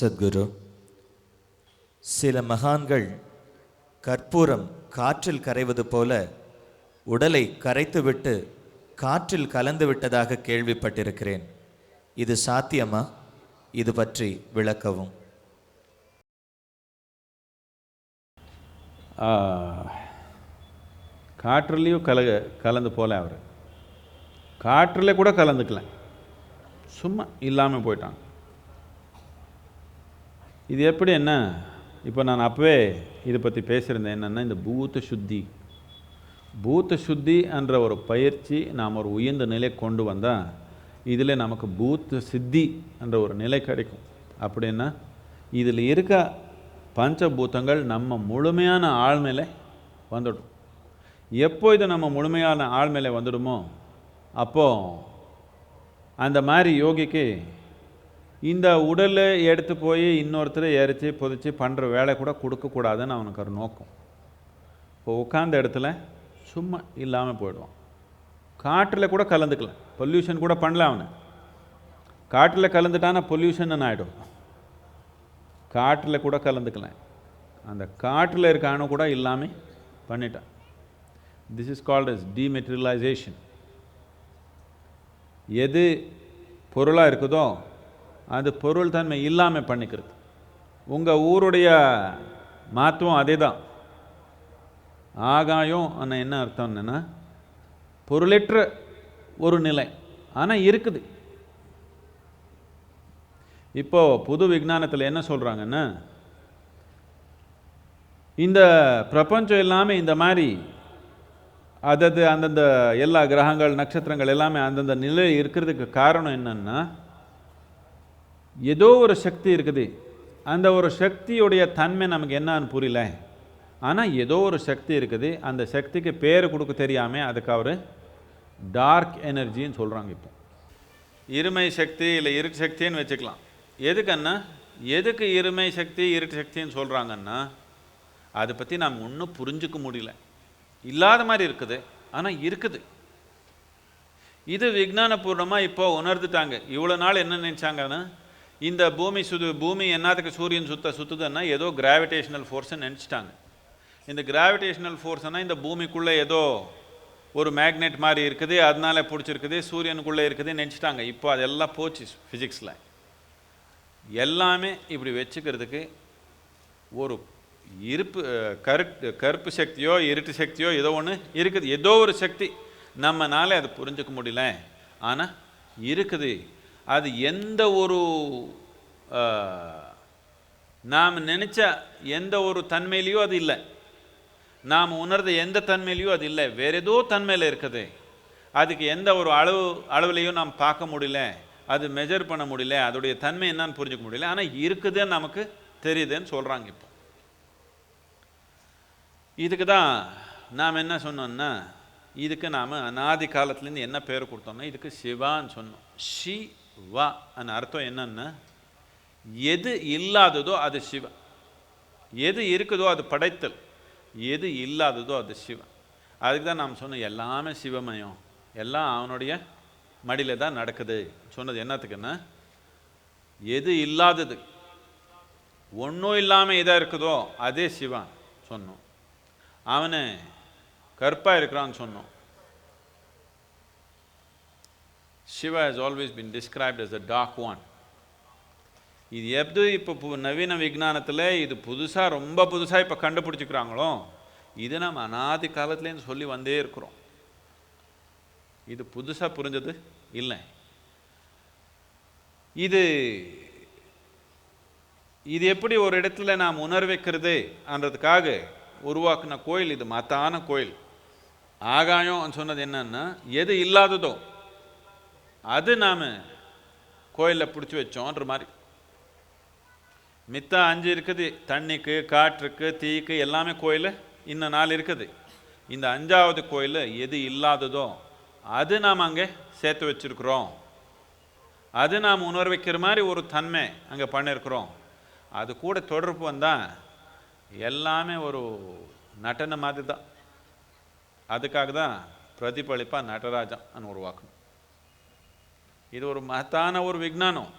சத்குரு சில மகான்கள் கற்பூரம் காற்றில் கரைவது போல உடலை கரைத்துவிட்டு காற்றில் கலந்து விட்டதாக கேள்விப்பட்டிருக்கிறேன். இது சாத்தியமா? இது பற்றி விளக்கவும். ஆ, காற்றுலேயும் கல கலந்து போல அவர். காற்றில் கூட கலந்துக்கல. சும்மா இல்லாமல் போயிட்டாங்க இது எப்படி என்ன? இப்போ நான் அப்போவே இதை பற்றி பேசியிருந்தேன். என்னென்னா இந்த பூத்த சுத்தி. பூத்த சுத்தி என்ற ஒரு பயிற்சி நாம் ஒரு உயர்ந்த நிலை கொண்டு வந்தால் இதில் நமக்கு பூத்த சித்தி என்ற ஒரு நிலை கிடைக்கும். அப்படின்னா இதில் இருக்க பஞ்சபூதங்கள் நம்ம முழுமையான ஆழ்மையில வந்துடும். எப்போ இது நம்ம முழுமையான ஆழ்மையில வந்துடுமோ அப்போ அந்த மாதிரி யோகிக்கு இந்த உடலை எடுத்து போய் இன்னொருத்தரை எரித்து புதைச்சி பண்ணுற வேலை கூட கொடுக்கக்கூடாதுன்னு அவனுக்கு ஒரு நோக்கம். இப்போ உட்காந்த இடத்துல சும்மா இல்லாமல் போயிடுவான். காற்றில் கூட கலந்துக்கல. பொல்யூஷன் கூட பண்ணல அவனை. காட்டில் கலந்துட்டானா பொல்யூஷன் ஆகிடும் காற்றில் கூட கலந்துக்கல. அந்த காற்றில் இருக்க அணு கூட இல்லாமல் பண்ணிட்டான். This is called as dematerialisation எது பொருளாக இருக்குதோ அது பொருள் தன்மை இல்லாமல் பண்ணிக்கிறது. உங்கள் ஊருடைய மாத்துவம் அதே தான் ஆகாயம் ஆனால் என்ன அர்த்தம் என்னென்னா பொருளற்ற ஒரு நிலை ஆனால் இருக்குது. இப்போ புது விஞ்ஞானத்தில் என்ன சொல்கிறாங்கன்னா இந்த பிரபஞ்சம் எல்லாமே இந்த மாதிரி அதது அந்தந்த எல்லா கிரகங்கள் நட்சத்திரங்கள் எல்லாமே அந்தந்த நிலை இருக்கிறதுக்கு காரணம் என்னென்னா ஏதோ ஒரு சக்தி இருக்குது. அந்த ஒரு சக்தியுடைய தன்மை நமக்கு என்னான்னு புரியல. ஆனால் ஏதோ ஒரு சக்தி இருக்குது. அந்த சக்திக்கு பேர் கொடுக்க தெரியாமல் அதுக்கு அவர் டார்க் எனர்ஜின்னு சொல்கிறாங்க இப்போ. இருமை சக்தி இல்லை இருட்டு சக்தின்னு வச்சுக்கலாம். எதுக்குன்னா எதுக்கு இருமை சக்தி இருட்டு சக்தின்னு சொல்கிறாங்கன்னா அதை பற்றி நாம் ஒன்றும் புரிஞ்சுக்க முடியல. இல்லாத மாதிரி இருக்குது. ஆனால் இருக்குது. இது விஜானபூர்ணமாக இப்போ உணர்ந்துட்டாங்க. இவ்வளோ நாள் என்ன நினச்சாங்கன்னா இந்த பூமி சுது பூமி என்னத்துக்கு சூரியன் சுத்த சுற்றுதுன்னா ஏதோ கிராவிடேஷனல் ஃபோர்ஸ்ன்னு நினச்சிட்டாங்க. இந்த கிராவிடேஷனல் ஃபோர்ஸ்னால் இந்த பூமிக்குள்ளே ஏதோ ஒரு மேக்னெட் மாதிரி இருக்குது அதனால பிடிச்சிருக்குது சூரியனுக்குள்ளே இருக்குது நினச்சிட்டாங்க. இப்போ அதெல்லாம் போச்சு ஃபிசிக்ஸில் எல்லாமே இப்படி வச்சுக்கிறதுக்கு ஒரு இருப்பு கரு கருப்பு சக்தியோ இருட்டு சக்தியோ ஏதோ ஒன்று இருக்குது. ஏதோ ஒரு சக்தி நம்மனால அதை புரிஞ்சுக்க முடியல. ஆனால் இருக்குது. அது எந்த ஒரு நாம் நினச்ச எந்த ஒரு தன்மையிலையும் அது இல்லை. நாம் உணர்ந்த எந்த தன்மையிலையும் அது இல்லை. வேற ஏதோ தன்மையில் இருக்குது. அதுக்கு எந்த ஒரு அளவு அளவுலையும் நாம் பார்க்க முடியல. அது மெஜர் பண்ண முடியல. அதோடைய தன்மை என்னன்னு புரிஞ்சுக்க முடியல. ஆனால் இருக்குதுன்னு நமக்கு தெரியுதுன்னு சொல்கிறாங்க இப்போ. இதுக்கு தான் நாம் என்ன சொன்னோம்னா இதுக்கு நாம் அனாதி காலத்துலேருந்து என்ன பேர் கொடுத்தோம்னா இதுக்கு சிவான்னு சொன்னோம். ஷி வா அந்த அர்த்தம் என்னன்னா எது இல்லாததோ அது சிவன் எது இருக்குதோ அது படைத்தல். எது இல்லாததோ அது சிவன் அதுக்கு தான் நாம் சொன்னோம் எல்லாமே சிவமயம். எல்லாம் அவனுடைய மடியில் தான் நடக்குது. சொன்னது என்னத்துக்குன்னா எது இல்லாதது ஒன்றும் இல்லாமல் எதாக இருக்குதோ அதே சிவன் சொன்னோம். அவனை கற்பாக இருக்கிறான்னு சொன்னோம். Siva has always been described as the dark one. இது எப்படி இப்போ பு நவீன விஞ்ஞானத்தில் இது புதுசாக ரொம்ப புதுசாக இப்போ கண்டுபிடிச்சிக்கிறாங்களோ இது நம்ம அனாதி காலத்துலேருந்து சொல்லி வந்தே இருக்கிறோம். இது புதுசாக புரிஞ்சது? இல்லை. இது இது எப்படி ஒரு இடத்துல நாம் உணர்வைக்கிறது என்றதுக்காக உருவாக்குன கோயில் இது மத்தான கோயில். ஆகாயம் சொன்னது என்னன்னா எது இல்லாததோ அது நாம் கோயிலில் பிடிச்சி வச்சோன்ற மாதிரி. மித்த அஞ்சு இருக்குது தண்ணிக்கு காற்றுக்கு தீக்கு எல்லாமே கோயில் இன்னும் நாலு இருக்குது. இந்த அஞ்சாவது கோயில் எது இல்லாததோ அது நாம் அங்கே சேர்த்து வச்சிருக்கிறோம். அது நாம் உணர வைக்கிற மாதிரி ஒரு தன்மை அங்கே பண்ணியிருக்கிறோம் அது கூட தொடர்பு வந்தால் எல்லாமே ஒரு நடன மாதிரி தான். அதுக்காக தான் பிரதிபலிப்பாக நடராஜன் உருவாக்கணும். இது ஒரு மகத்தான ஒரு விஞ்ஞானம்